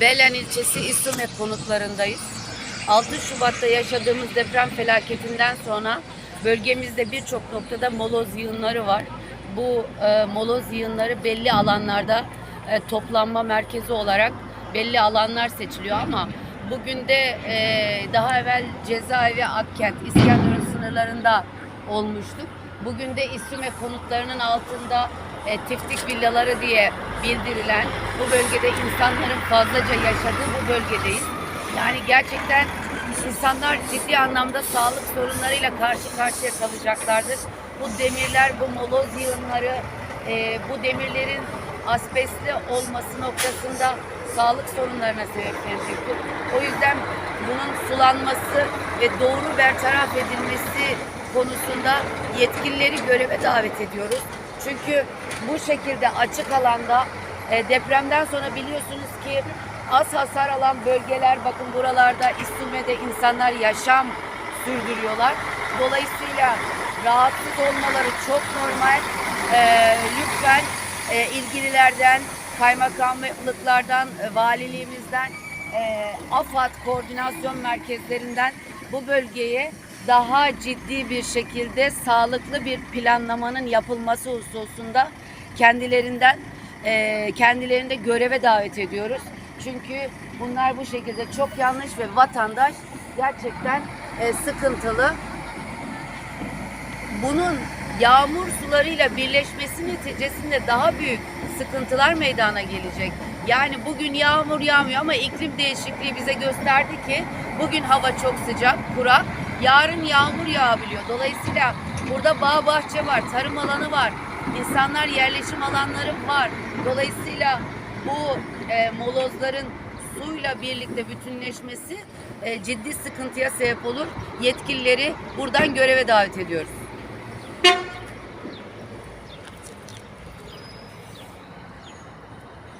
Belen ilçesi İsume konutlarındayız. 6 Şubat'ta yaşadığımız deprem felaketinden sonra bölgemizde birçok noktada moloz yığınları var. Bu e, moloz yığınları belli alanlarda e, toplanma merkezi olarak belli alanlar seçiliyor ama bugün de e, daha evvel cezaevi Akkent, İskenderun sınırlarında olmuştuk. Bugün de İsüme konutlarının altında e, tiftik villaları diye bildirilen bu bölgede insanların fazlaca yaşadığı bu bölgedeyiz. Yani gerçekten insanlar ciddi anlamda sağlık sorunlarıyla karşı karşıya kalacaklardır. Bu demirler, bu moloz yığınları, e, bu demirlerin asbestli olması noktasında sağlık sorunlarına sebep verecektir. O yüzden bunun sulanması ve doğru bertaraf edilmesi konusunda yetkilileri göreve davet ediyoruz. Çünkü bu şekilde açık alanda e, depremden sonra biliyorsunuz ki az hasar alan bölgeler bakın buralarda İstinme'de insanlar yaşam sürdürüyorlar. Dolayısıyla rahatsız olmaları çok normal. E, lütfen e, ilgililerden, kaymakamlıklardan, e, valiliğimizden, e, AFAD koordinasyon merkezlerinden bu bölgeye daha ciddi bir şekilde sağlıklı bir planlamanın yapılması hususunda kendilerinden e, kendilerini de göreve davet ediyoruz. Çünkü bunlar bu şekilde çok yanlış ve vatandaş gerçekten e, sıkıntılı bunun yağmur sularıyla birleşmesi neticesinde daha büyük sıkıntılar meydana gelecek. Yani bugün yağmur yağmıyor ama iklim değişikliği bize gösterdi ki bugün hava çok sıcak, kurak. Yarın yağmur yağabiliyor. Dolayısıyla burada bağ bahçe var, tarım alanı var. İnsanlar yerleşim alanları var. Dolayısıyla bu e, molozların suyla birlikte bütünleşmesi e, ciddi sıkıntıya sebep olur. Yetkilileri buradan göreve davet ediyoruz.